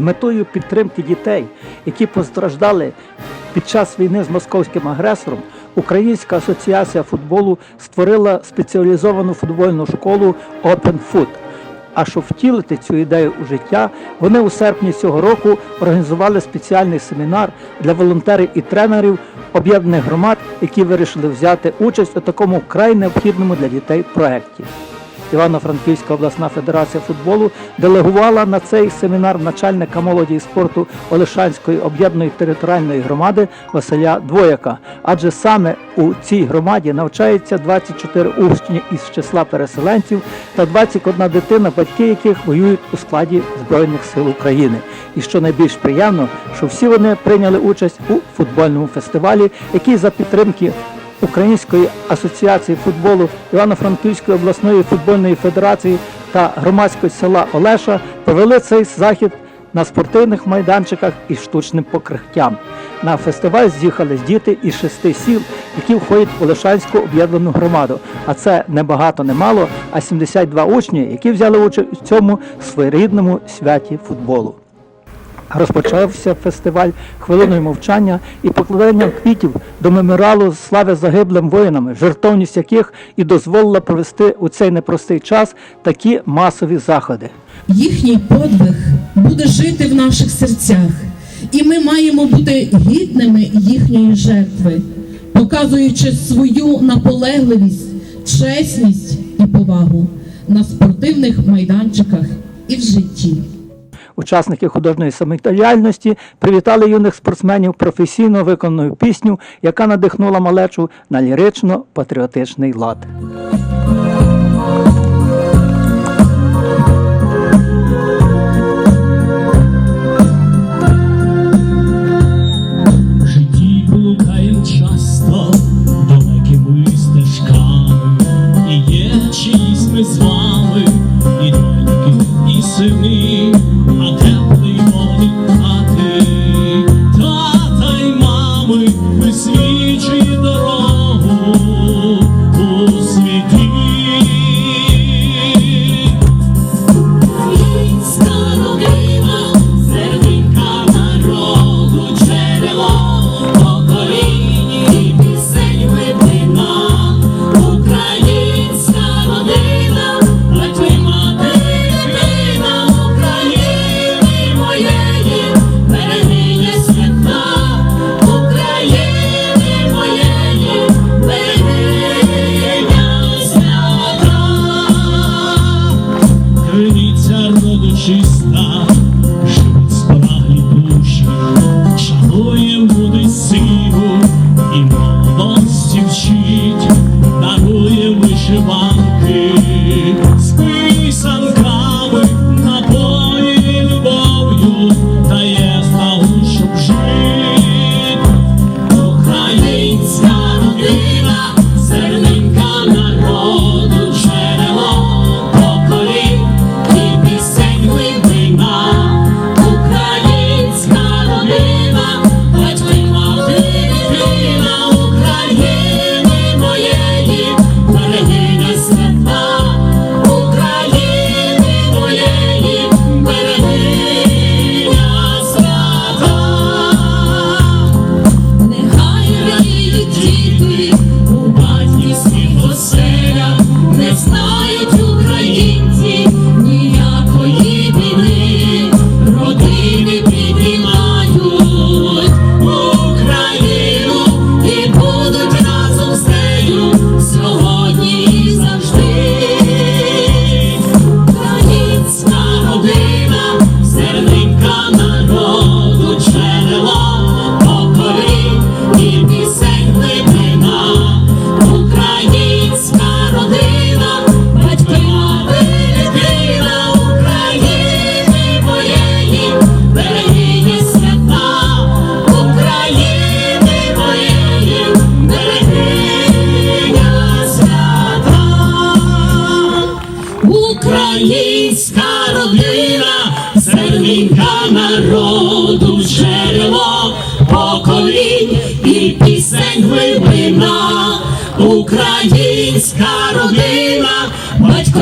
метою підтримки дітей, які постраждали під час війни з московським агресором, Українська асоціація футболу створила спеціалізовану футбольну школу Open Foot. А щоб втілити цю ідею у життя, вони у серпні цього року організували спеціальний семінар для волонтерів і тренерів об'єднаних громад, які вирішили взяти участь у такому вкрай необхідному для дітей проєкті. Івано-Франківська обласна федерація футболу делегувала на цей семінар начальника молоді і спорту Олешанської об'єднаної територіальної громади Василя Двояка. Адже саме у цій громаді навчається 24 учні із числа переселенців та 21 дитина, батьки яких воюють у складі Збройних сил України. І що найбільш приємно, що всі вони прийняли участь у футбольному фестивалі, який за підтримки Української асоціації футболу Івано-Франківської обласної футбольної федерації та громадської села Олеша провели цей захід на спортивних майданчиках із штучним покриттям. На фестиваль з'їхались діти із шести сіл, які входять в Олешанську об'єднану громаду. А це не багато, не мало, а 72 учні, які взяли участь у цьому своєрідному святі футболу. Розпочався фестиваль хвилиною мовчання і покладанням квітів до меморіалу слави загиблим воїнами, жертовність яких і дозволила провести у цей непростий час такі масові заходи. Їхній подвиг буде жити в наших серцях, і ми маємо бути гідними їхньої жертви, показуючи свою наполегливість, чесність і повагу на спортивних майданчиках і в житті. Учасники художньої самодіяльності привітали юних спортсменів професійно виконаною пісню, яка надихнула малечу на лірично-патріотичний лад.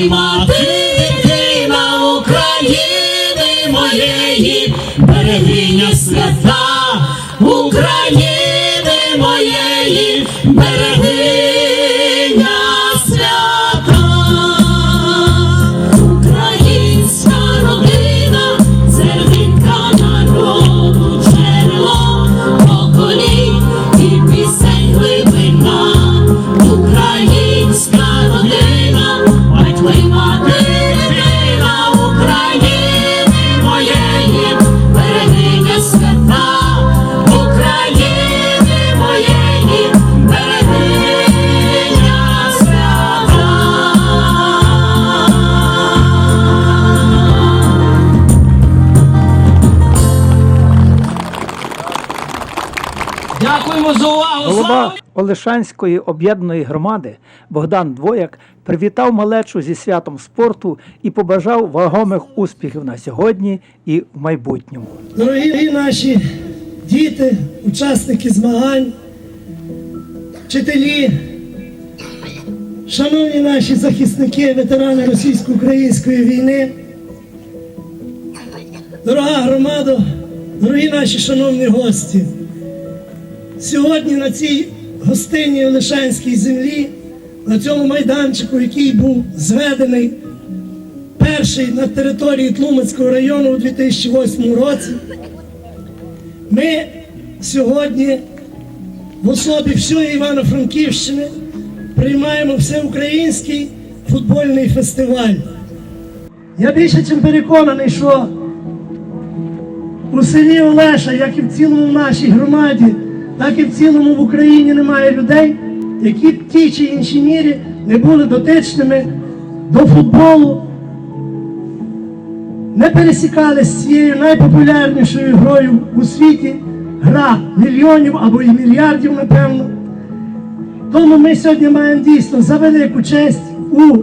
Мати, дитина України моєї, берегиня свята України Голова Олешанської об'єднаної громади Богдан Двояк привітав малечу зі святом спорту і побажав вагомих успіхів на сьогодні і в майбутньому. Дорогі наші діти, учасники змагань, вчителі, шановні наші захисники, ветерани російсько-української війни, дорога громада, дорогі наші шановні гості. Сьогодні на цій гостинній Олешанській землі, на цьому майданчику, який був зведений перший на території Тлумацького району у 2008 році, ми сьогодні в особі всієї Івано-Франківщини приймаємо всеукраїнський футбольний фестиваль. Я більше чим переконаний, що у селі Олеша, як і в цілому нашій громаді, так і в цілому в Україні немає людей, які в тій чи іншій мірі не були дотичними до футболу, не пересікали з цією найпопулярнішою грою у світі, гра мільйонів або і мільярдів, напевно. Тому ми сьогодні маємо дійсно за велику честь у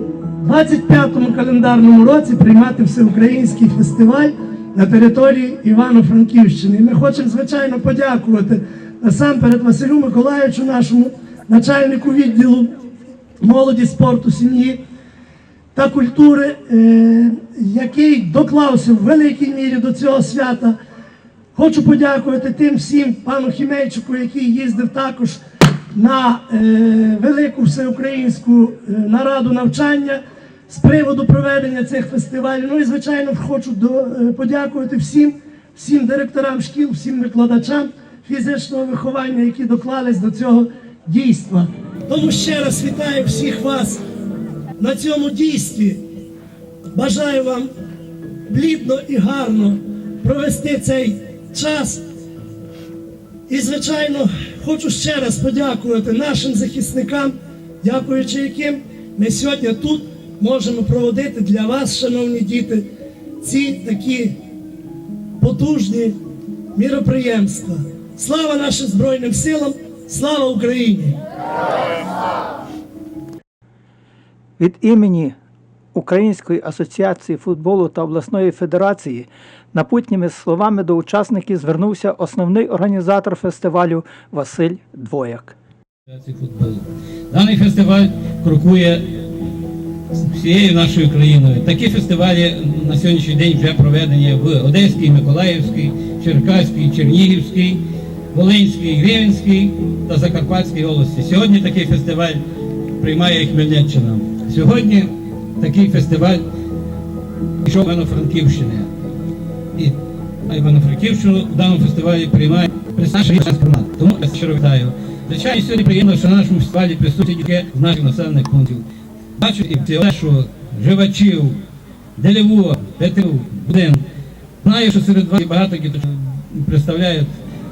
25-му календарному році приймати всеукраїнський фестиваль на території Івано-Франківщини. Ми хочемо, звичайно, подякувати насамперед Василю Миколаївичу, нашому начальнику відділу молоді, спорту, сім'ї та культури, е, який доклався в великій мірі до цього свята. Хочу подякувати тим всім пану Хімейчику, який їздив також на е, велику всеукраїнську е, нараду навчання з приводу проведення цих фестивалів. Ну і звичайно хочу подякувати всім, всім директорам шкіл, всім викладачам фізичного виховання, які доклались до цього дійства. Тому ще раз вітаю всіх вас на цьому дійстві. Бажаю вам плідно і гарно провести цей час. І, звичайно, хочу ще раз подякувати нашим захисникам, дякуючи яким ми сьогодні тут можемо проводити для вас, шановні діти, ці такі потужні міроприємства. Слава нашим Збройним силам! Слава Україні! Від імені Української асоціації футболу та обласної федерації напутніми словами до учасників звернувся основний організатор фестивалю Василь Двояк. Даний фестиваль крокує всією нашою країною. Такі фестивалі на сьогоднішній день вже проведені в Одеській, Миколаївській, Черкаській, Чернігівській, Волинській, Рівенській та Закарпатській області. Сьогодні такий фестиваль приймає Хмельниччина. Сьогодні такий фестиваль пішов Івано-Франківщини. І Івано-Франківщину в даному фестивалі приймає представник громад. Тому я щиро вітаю. Звичайно, сьогодні приємно, що на нашому фестивалі присутні дітки з наших населених пунктів. Бачу і Олешу, Живачів, Делеву, Петру, Будин. Знаю, що серед вас багато діток представляють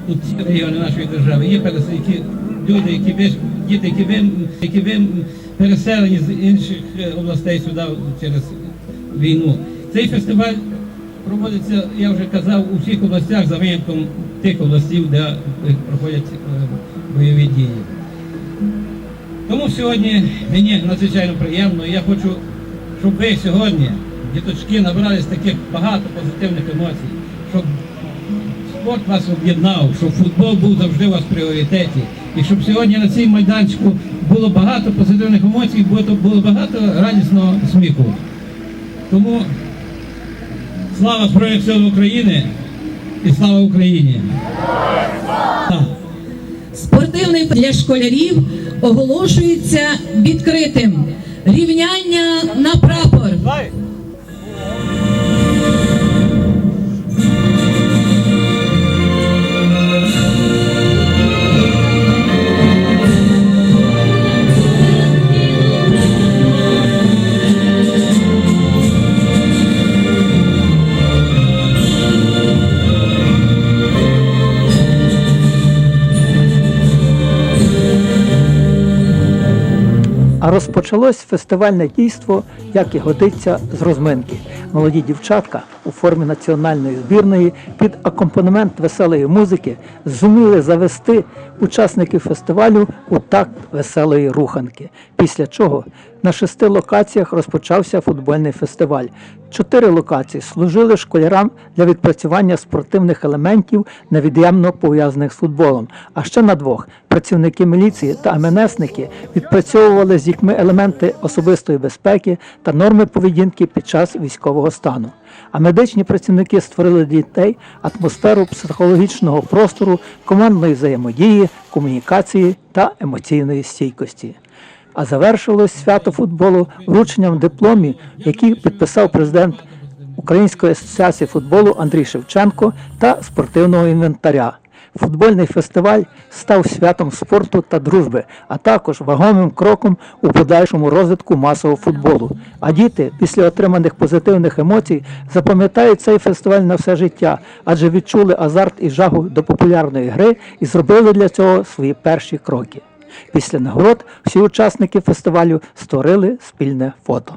тут ці регіони нашої держави. Є перес- які люди, які ви, діти, які ви, які ви переселені з інших е, областей сюди через війну. Цей фестиваль проводиться, я вже казав, у всіх областях за винятком тих областів, де проходять е, бойові дії. Тому сьогодні мені надзвичайно приємно. і Я хочу, щоб ви сьогодні, діточки, набрались таких багато позитивних емоцій, щоб спорт вас об'єднав, щоб футбол був завжди у вас в пріоритеті. І щоб сьогодні на цій майданчику було багато позитивних емоцій, було, багато радісного сміху. Тому слава Збройних сил України І слава Україні! Спортивний для школярів оголошується відкритим. Рівняння на прапор. А розпочалось фестивальне дійство, як і годиться, з розминки. Молоді дівчатка у формі національної збірної під акомпанемент веселої музики зуміли завести учасників фестивалю у такт веселої руханки. Після чого на шести локаціях розпочався футбольний фестиваль. Чотири локації служили школярам для відпрацювання спортивних елементів, невід'ємно пов'язаних з футболом. А ще на двох працівники міліції та МНСники відпрацьовували з дітьми елементи особистої безпеки та норми поведінки під час військового стану. А медичні працівники створили дітей атмосферу психологічного простору, командної взаємодії, комунікації та емоційної стійкості. А завершилось свято футболу врученням дипломів, який підписав президент Української асоціації футболу Андрій Шевченко та спортивного інвентаря. Футбольний фестиваль став святом спорту та дружби, а також вагомим кроком у подальшому розвитку масового футболу. А діти після отриманих позитивних емоцій запам'ятають цей фестиваль на все життя, адже відчули азарт і жагу до популярної гри і зробили для цього свої перші кроки. Після нагород всі учасники фестивалю створили спільне фото.